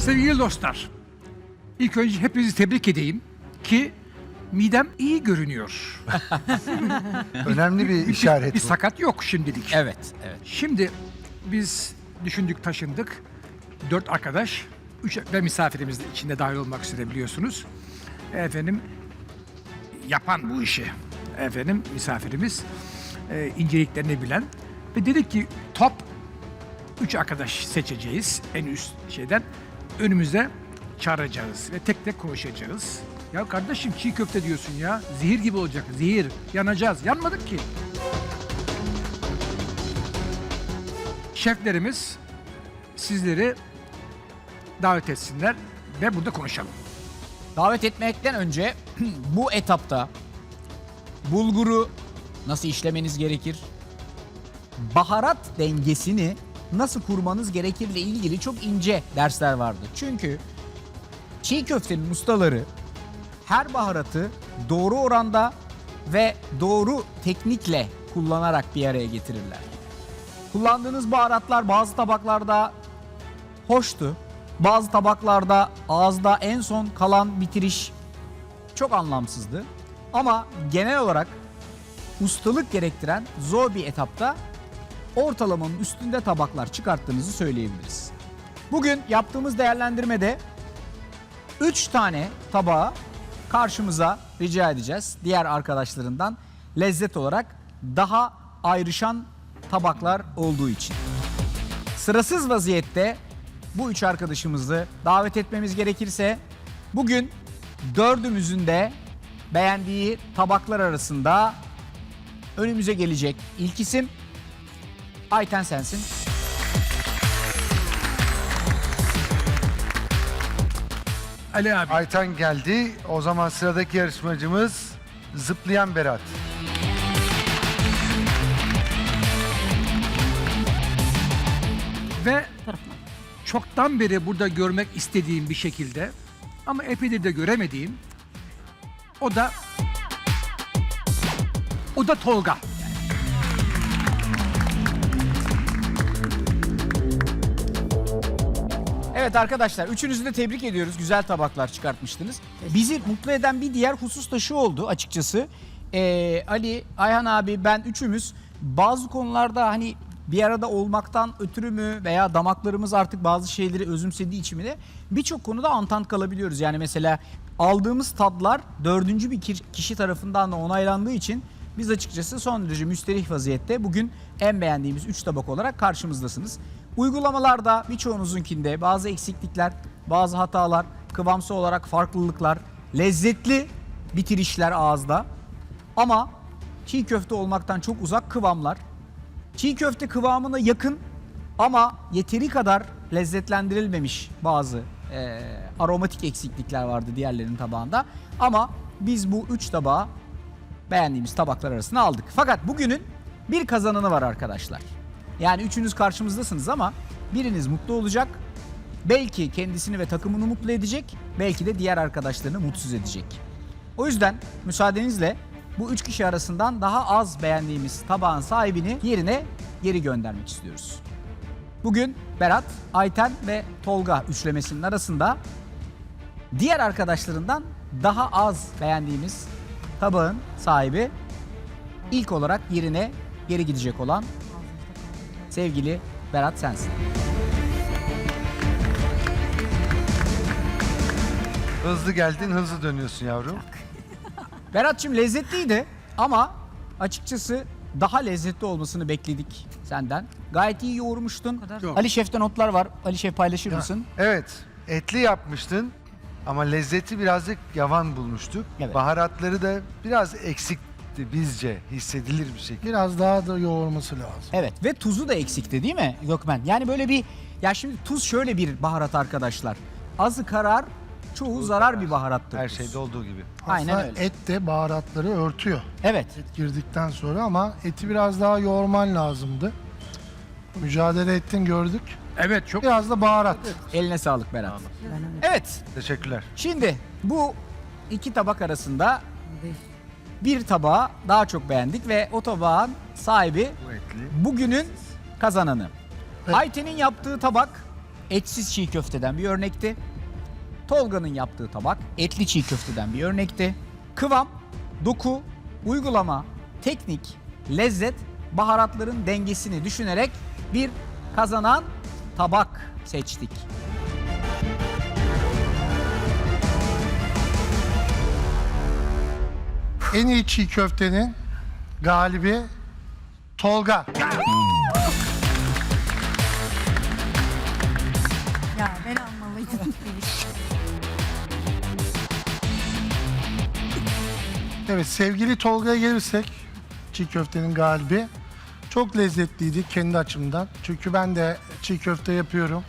Sevgili dostlar, ilk önce hepinizi tebrik edeyim ki midem iyi görünüyor. Önemli bir işaret Bir bu. sakat yok şimdilik. Evet, evet. Şimdi biz düşündük taşındık. Dört arkadaş, üç ve misafirimiz de içinde dahil olmak üzere biliyorsunuz. Efendim yapan bu işi. Efendim misafirimiz e, inceliklerini bilen. Ve dedik ki top üç arkadaş seçeceğiz en üst şeyden. Önümüze çağıracağız ve tek tek konuşacağız. Ya kardeşim çiğ köfte diyorsun ya. Zehir gibi olacak. Zehir. Yanacağız. Yanmadık ki. Şeflerimiz sizleri davet etsinler ve burada konuşalım. Davet etmekten önce bu etapta bulguru nasıl işlemeniz gerekir? Baharat dengesini nasıl kurmanız gerekirle ilgili çok ince dersler vardı. Çünkü çiğ köftenin ustaları her baharatı doğru oranda ve doğru teknikle kullanarak bir araya getirirler. Kullandığınız baharatlar bazı tabaklarda hoştu. Bazı tabaklarda ağızda en son kalan bitiriş çok anlamsızdı. Ama genel olarak ustalık gerektiren zor bir etapta ortalamanın üstünde tabaklar çıkarttığınızı söyleyebiliriz. Bugün yaptığımız değerlendirmede 3 tane tabağı karşımıza rica edeceğiz. Diğer arkadaşlarından lezzet olarak daha ayrışan tabaklar olduğu için. Sırasız vaziyette bu üç arkadaşımızı davet etmemiz gerekirse bugün dördümüzün de beğendiği tabaklar arasında önümüze gelecek ilk isim Ayten sensin. Ali abi. Ayten geldi. O zaman sıradaki yarışmacımız Zıplayan Berat. Ve çoktan beri burada görmek istediğim bir şekilde ama epeydir de göremediğim o da o da Tolga. Evet arkadaşlar üçünüzü de tebrik ediyoruz. Güzel tabaklar çıkartmıştınız. Bizi mutlu eden bir diğer husus da şu oldu açıkçası. Ee, Ali, Ayhan abi, ben üçümüz bazı konularda hani bir arada olmaktan ötürü mü veya damaklarımız artık bazı şeyleri özümsediği için mi de birçok konuda antant kalabiliyoruz. Yani mesela aldığımız tadlar dördüncü bir ki- kişi tarafından da onaylandığı için biz açıkçası son derece müsterih vaziyette bugün en beğendiğimiz 3 tabak olarak karşımızdasınız. Uygulamalarda birçoğunuzunkinde bazı eksiklikler, bazı hatalar, kıvamsal olarak farklılıklar, lezzetli bitirişler ağızda ama çiğ köfte olmaktan çok uzak kıvamlar. Çiğ köfte kıvamına yakın ama yeteri kadar lezzetlendirilmemiş bazı eee, aromatik eksiklikler vardı diğerlerinin tabağında. Ama biz bu üç tabağı beğendiğimiz tabaklar arasına aldık. Fakat bugünün bir kazananı var arkadaşlar. Yani üçünüz karşımızdasınız ama biriniz mutlu olacak. Belki kendisini ve takımını mutlu edecek, belki de diğer arkadaşlarını mutsuz edecek. O yüzden müsaadenizle bu üç kişi arasından daha az beğendiğimiz tabağın sahibini yerine geri göndermek istiyoruz. Bugün Berat, Ayten ve Tolga üçlemesinin arasında diğer arkadaşlarından daha az beğendiğimiz tabağın sahibi ilk olarak yerine geri gidecek olan sevgili Berat sensin. Hızlı geldin, hızlı dönüyorsun yavrum. Berat'cığım lezzetliydi ama açıkçası daha lezzetli olmasını bekledik senden. Gayet iyi yoğurmuştun. Yok. Ali Şef'ten notlar var. Ali Şef paylaşır mısın? Evet, etli yapmıştın ama lezzeti birazcık yavan bulmuştuk. Evet. Baharatları da biraz eksikti bizce, hissedilir bir şekilde. Biraz daha da yoğurması lazım. Evet ve tuzu da eksikti değil mi Gökmen? Yani böyle bir ya şimdi tuz şöyle bir baharat arkadaşlar. Azı karar, çoğu zarar bir baharattır. Her tuz. şeyde olduğu gibi. Aynen Aslında öyle. et de baharatları örtüyor. Evet. Et girdikten sonra ama eti biraz daha yoğurman lazımdı. Mücadele ettin gördük. Evet çok Biraz da baharat. Eline sağlık Berat. Evet. Teşekkürler. Şimdi bu iki tabak arasında bir tabağı daha çok beğendik ve o tabağın sahibi bugünün kazananı. Ayten'in yaptığı tabak etsiz çiğ köfteden bir örnekti. Tolga'nın yaptığı tabak etli çiğ köfteden bir örnekti. Kıvam, doku, uygulama, teknik, lezzet, baharatların dengesini düşünerek bir kazanan tabak seçtik. En iyi çiğ köftenin galibi Tolga. Ya ben almalıydım. Evet sevgili Tolga'ya gelirsek çiğ köftenin galibi çok lezzetliydi kendi açımdan. Çünkü ben de çiğ köfte yapıyorum.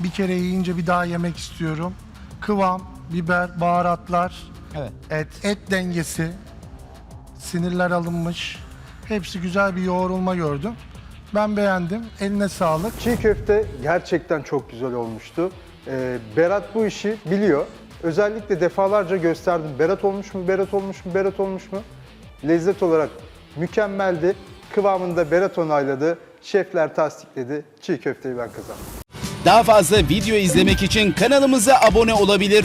Bir kere yiyince bir daha yemek istiyorum. Kıvam, biber, baharatlar, Evet. Et. et dengesi, sinirler alınmış. Hepsi güzel bir yoğrulma gördüm. Ben beğendim. Eline sağlık. Çiğ köfte gerçekten çok güzel olmuştu. Ee, Berat bu işi biliyor. Özellikle defalarca gösterdim. Berat olmuş mu, Berat olmuş mu, Berat olmuş mu? Lezzet olarak mükemmeldi. Kıvamında Berat onayladı. Şefler tasdikledi. Çiğ köfteyi ben kazandım. Daha fazla video izlemek için kanalımıza abone olabilir.